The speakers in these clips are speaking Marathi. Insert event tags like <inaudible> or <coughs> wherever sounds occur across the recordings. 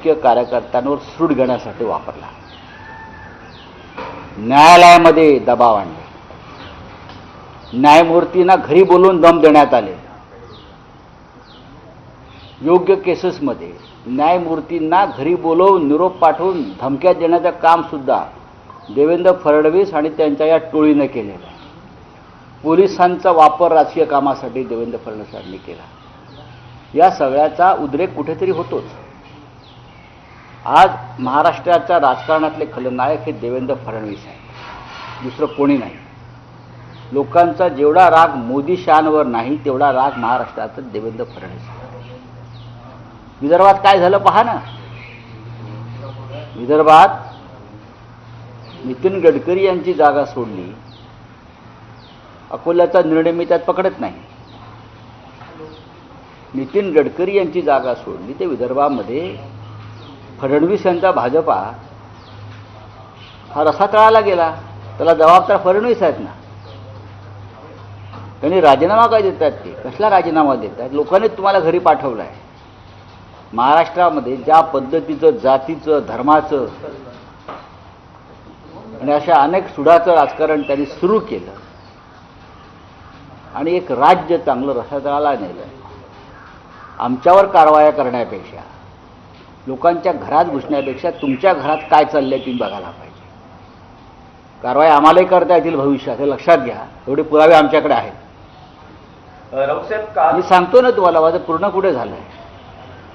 मुख्य कार्यकर्त्यांवर सूट घेण्यासाठी वापरला. न्यायालयामध्ये दबाव आणले. न्यायमूर्तींना घरी बोलून दम देण्यात आले. योग्य केसेसमध्ये न्यायमूर्तींना घरी बोलवून निरोप पाठवून धमक्या देण्याचं काम सुद्धा देवेंद्र फडणवीस आणि त्यांच्या या टोळीनं केलेलं आहे. पोलिसांचा वापर राजकीय कामासाठी देवेंद्र फडणवीसांनी केला. या सगळ्याचा उद्रेक कुठेतरी होतोच. आज महाराष्ट्राच्या राजकारणातले खलनायक हे देवेंद्र फडणवीस आहेत. दुसरं कोणी नाही. लोकांचा जेवढा राग मोदी शहांवर नाही तेवढा राग महाराष्ट्राचा देवेंद्र फडणवीस आहे. विदर्भात काय झालं पहा ना. विदर्भात नितीन गडकरी यांची जागा सोडली. अकोल्याचा निर्णय मी त्यात पकडत नाही. नितीन गडकरी यांची जागा सोडली. ते विदर्भामध्ये फडणवीस यांचा भाजपा हा रसातळाला गेला. त्याला जबाबदार फडणवीस आहेत ना. त्यांनी राजीनामा काय देतात ते? कसला राजीनामा देतात? लोकांनी तुम्हाला घरी पाठवलं आहे महाराष्ट्रामध्ये ज्या पद्धतीचं जातीचं धर्माचं आणि अशा अनेक सुडाचं राजकारण त्यांनी सुरू केलं. आणि एक राज्य चांगलं रसातळाला नेलं आमच्यावर कारवाया करण्यापेक्षा. लोकांच्या घरात घुसण्यापेक्षा तुमच्या घरात काय चाललंय तुम्ही बघायला पाहिजे. कारवाई आम्हालाही करता येतील भविष्यात हे लक्षात घ्या. एवढे पुरावे आमच्याकडे आहेत. राऊसाहेब काल मी सांगतो ना तुम्हाला माझं पूर्ण कुठे झालं आहे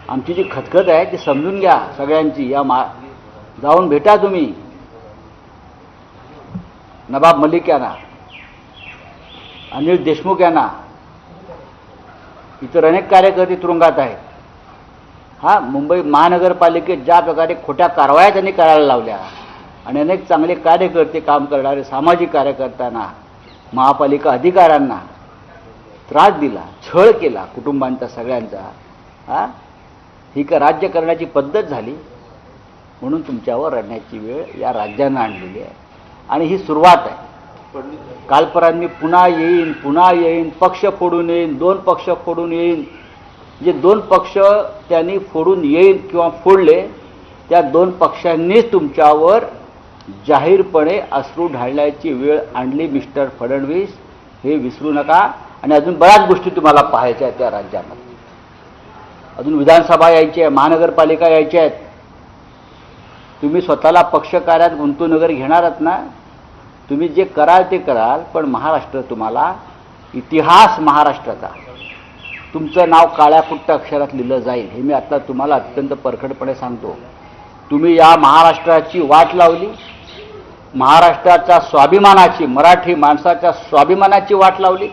आमची जी खतखत आहे ती समजून घ्या सगळ्यांची. या मा जाऊन भेटा तुम्ही. नवाब मलिक यांना अनिल देशमुख यांना. इतर अनेक कार्यकर्ते तुरुंगात आहेत. हा मुंबई महानगरपालिकेत ज्या प्रकारे खोट्या कारवाया त्यांनी करायला लावल्या आणि अनेक चांगले कार्यकर्ते काम करणारे सामाजिक कार्यकर्त्यांना महापालिका अधिकाऱ्यांना त्रास दिला छळ केला कुटुंबांचा सगळ्यांचा. हा ही का राज्य करण्याची पद्धत झाली? म्हणून तुमच्यावर रडण्याची वेळ या राज्यानं आणलेली आहे. आणि ही सुरुवात आहे. कालपरांनी पुन्हा येईन पुन्हा येईन पक्ष फोडून येईन दोन पक्ष फोडून येईन. जे दोन पक्ष त्यांनी फोडून येईल किंवा फोडले त्या दोन पक्षांनीच तुमच्यावर जाहीरपणे अश्रू ढाळण्याची वेळ आणली मिस्टर फडणवीस. हे विसरू नका. आणि अजून बऱ्याच गोष्टी तुम्हाला पाहायच्या आहेत त्या राज्यामध्ये. अजून विधानसभा यायची आहे महानगरपालिका यायच्या आहेत. तुम्ही स्वतःला पक्षकार्यात गुंतवून वगैरे घेणार आहात ना? तुम्ही जे कराल ते कराल पण महाराष्ट्र तुम्हाला इतिहास महाराष्ट्राचा तुमचं नाव काळ्या कुट्ट अक्षरात लिहिलं जाईल. हे मी आता तुम्हाला अत्यंत परखडपणे सांगतो. तुम्ही या महाराष्ट्राची वाट लावली. महाराष्ट्राच्या स्वाभिमानाची मराठी माणसाच्या स्वाभिमानाची वाट लावली.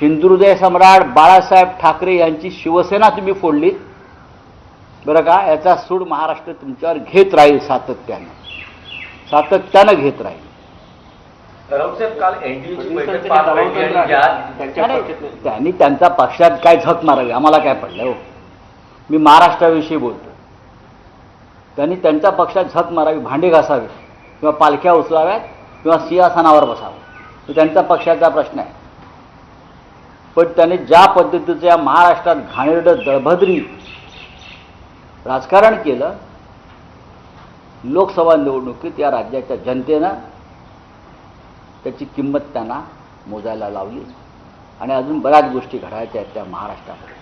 हिंदुहृदय सम्राट बाळासाहेब ठाकरे यांची शिवसेना तुम्ही फोडली बरं का? याचा सूड महाराष्ट्र तुमच्यावर घेत राहील सातत्यानं. सातत्यानं घेत राहील. राऊसाहेब काल एनडीएची बैठक पार पडली आणि ज्यात त्यांनी त्यांचा पक्षात काय झक मारावी आम्हाला काय पडलं हो? मी महाराष्ट्राविषयी बोलतो. त्यांनी त्यांच्या पक्षात झक मारावी भांडे घासावे किंवा पालख्या उचलाव्यात किंवा सिंहासनावर बसावं. तो त्यांचा पक्षाचा प्रश्न आहे. पण त्यांनी ज्या पद्धतीचं या महाराष्ट्रात घाणेरडं दळभद्री राजकारण केलं लोकसभा निवडणुकीत या राज्याच्या जनतेनं त्याची किंमत त्यांना मोजायला लावली. आणि अजून बऱ्याच गोष्टी घडायच्या आहेत त्या महाराष्ट्रामध्ये.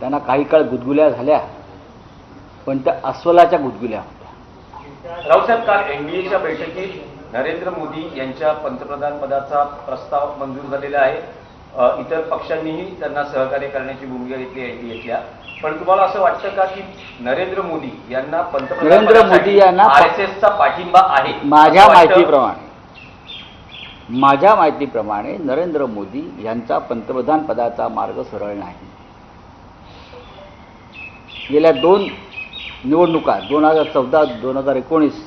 त्यांना काही काळ गुदगुल्या झाल्या पण त्या अस्वलाच्या गुदगुल्या होत्या. राऊसाहेब काल एनडीएच्या बैठकीत नरेंद्र मोदी यांच्या पंतप्रधान पदाचा प्रस्ताव मंजूर झालेला आहे. इतर पक्षांनीही त्यांना सहकार्य करण्याची भूमिका घेतली एनडीएच्या पण तुम्हाला असं वाटतं का की नरेंद्र मोदी यांना नरेंद्र मोदी यांना आर एस एसचा पाठिंबा आहे? माझ्या? माहितीप्रमाणे. माझ्या माहितीप्रमाणे नरेंद्र मोदी यांचा पंतप्रधान पदाचा मार्ग सरळ नाही. गेल्या दोन निवडणुका दोन हजार चौदा दोन हजार एकोणीस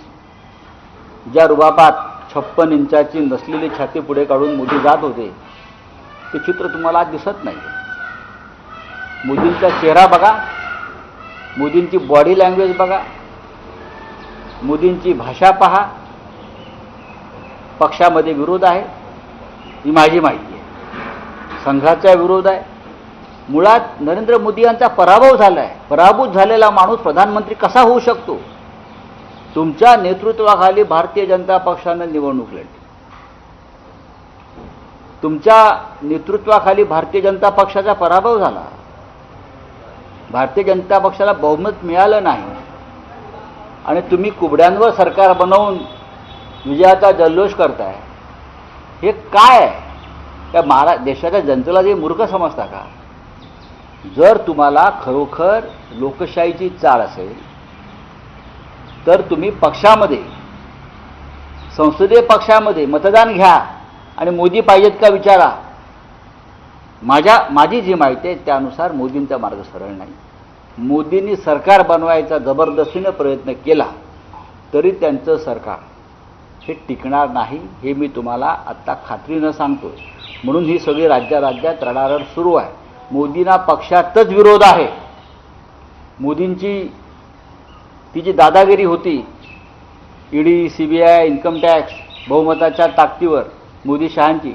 ज्या रुबाबात छप्पन इंचाची नसलेली छाती पुढे काढून मोदी जात होते ते चित्र तुम्हाला आज दिसत नाही. मोदींचा चेहरा बघा मोदींची बॉडी लँग्वेज बघा मोदींची भाषा पहा पक्षामध्ये विरोध आहे ही माझी माहिती आहे. संघाचा विरोध आहे. मुळात नरेंद्र मोदी यांचा पराभव झाला आहे पराभूत झालेला माणूस प्रधानमंत्री कसा होऊ शकतो? तुमच्या नेतृत्वाखाली भारतीय जनता पक्षानं निवडणूक लढली. तुमच्या नेतृत्वाखाली भारतीय जनता पक्षाचा पराभव झाला. भारतीय जनता पक्षाला बहुमत मिळालं नाही. आणि तुम्ही कुबड्यांवर सरकार बनवून विजयाचा जल्लोष करताय. हे काय? आहे त्या महारा देशाच्या जनतेला जे मूर्ख समजता का? जर तुम्हाला खरोखर लोकशाहीची चाळ असेल तर तुम्ही पक्षामध्ये संसदीय पक्षामध्ये मतदान घ्या आणि मोदी पाहिजेत का विचारा. माझ्या माझी जी माहिती आहे त्यानुसार मोदींचा मार्ग सरळ नाही. मोदींनी सरकार बनवायचा जबरदस्तीनं प्रयत्न केला तरी त्यांचं सरकार हे टिकणार नाही हे मी तुम्हाला आत्ता खात्रीनं सांगतो म्हणून ही सगळी राज्या राज्यात रडारड सुरू आहे. मोदींना पक्षातच विरोध आहे. मोदींची ती जी दादागिरी होती ED C B I income tax बहुमताच्या ताकदीवर मोदी शहांची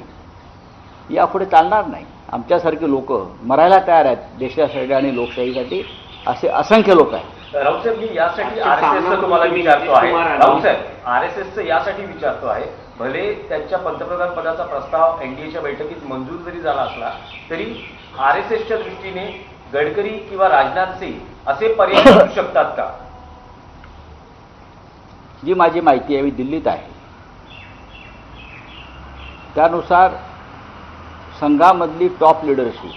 यापुढे चालणार नाही. आमच्यासारखे लोक मरायला तयार आहेत देशासाठी आणि लोकशाहीसाठी असे असंख्य लोक आहेत. राऊतसाहेब मी यासाठी आर एस एसचं तुम्हाला विचारतो आहे. राऊतसाहेब आर एस एसचं यासाठी विचारतो आहे. भले त्यांच्या पंतप्रधान पदाचा प्रस्ताव एनडीएच्या बैठकीत मंजूर जरी झाला असला तरी आर एस एसच्या दृष्टीने गडकरी किंवा राजनाथ सिंग असे पर्याय <coughs> असू शकतात का? जी माझी माहिती आहे मी दिल्लीत आहे. त्यानुसार संघामधली टॉप लिडरशिप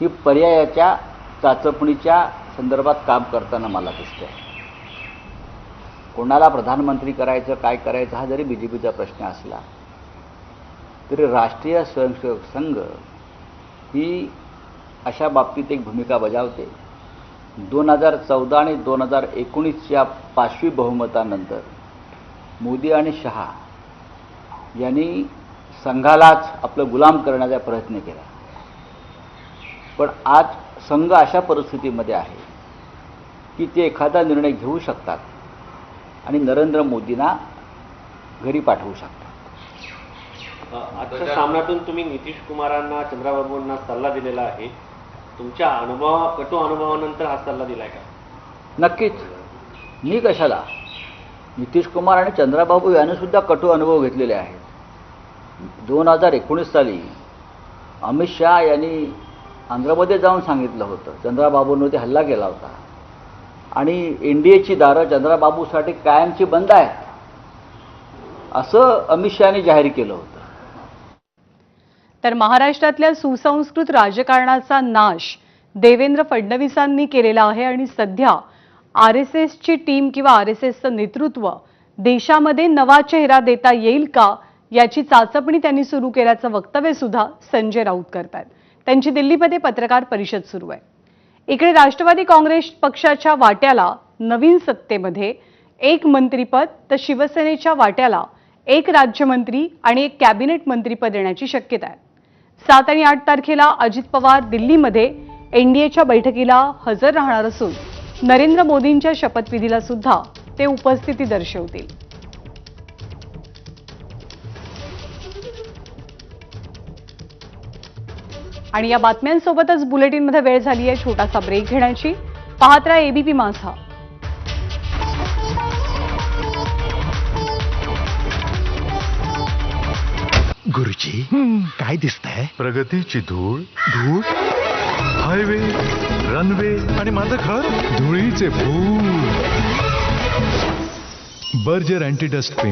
ही पर्यायाच्या चाचपणीच्या संदर्भात काम करताना मला दिसते कोणाला प्रधानमंत्री करायचं काय करायचं हा जरी बी जे पीचा प्रश्न असला तरी राष्ट्रीय स्वयंसेवक संघ ही अशा बाबतीत एक भूमिका बजावते. दोन हजार चौदा आणि दोन हजार एकोणीसच्या पाचवी बहुमतानंतर मोदी आणि शहा यांनी संघालाच आपलं गुलाम करण्याचा प्रयत्न केला. पण आज संघ अशा परिस्थितीमध्ये आहे की ते एखादा निर्णय घेऊ शकतात आणि नरेंद्र मोदींना घरी पाठवू शकतात. आजच्या सामन्यातून तुम्ही नितीश कुमारांना चंद्राबाबूंना सल्ला दिलेला आहे. तुमच्या अनुभवा कटू अनुभवानंतर हा सल्ला दिलाय का? नक्कीच. मी कशाला? नितीश कुमार आणि चंद्राबाबू यांनी सुद्धा कटू अनुभव घेतलेले आहेत. दोन हजार एकोणीस साली अमित शहा यांनी आंध्रमध्ये जाऊन सांगितलं होतं. चंद्राबाबूंवरती हल्ला केला होता. आणि एन डी एची दारं चंद्राबाबूसाठी कायमची बंद आहेत. असं अमित शहाने जाहीर केलं होतं. तर महाराष्ट्रातल्या सुसंस्कृत राजकारणाचा नाश देवेंद्र फडणवीसांनी केलेला आहे आणि सध्या आर एस एसची टीम किंवा आर एस एसचं नेतृत्व देशामध्ये नवा चेहरा देता येईल का याची चाचपणी त्यांनी सुरू केल्याचं वक्तव्य सुद्धा संजय राऊत करतायत. त्यांची दिल्लीमध्ये पत्रकार परिषद सुरू आहे. इकडे राष्ट्रवादी काँग्रेस पक्षाच्या वाट्याला नवीन सत्तेमध्ये एक मंत्रीपद तर शिवसेनेच्या वाट्याला एक राज्यमंत्री आणि एक कॅबिनेट मंत्रीपद येण्याची शक्यता आहे. सात आणि आठ तारखेला अजित पवार दिल्लीमध्ये एनडीएच्या बैठकीला हजर राहणार असून नरेंद्र मोदींच्या शपथविधीला सुद्धा ते उपस्थिती दर्शवतील. आणि या बातम्यांसोबतच बुलेटिनमध्ये वेळ झाली आहे छोटासा ब्रेक घेण्याची. पाहत राहा एबीपी माझा. गुरुजी काय दिसतंय? प्रगतीची धूळ. धूळ? हायवे रनवे आणि माझं घर? धुळीचे फूल. Berger anti dust paint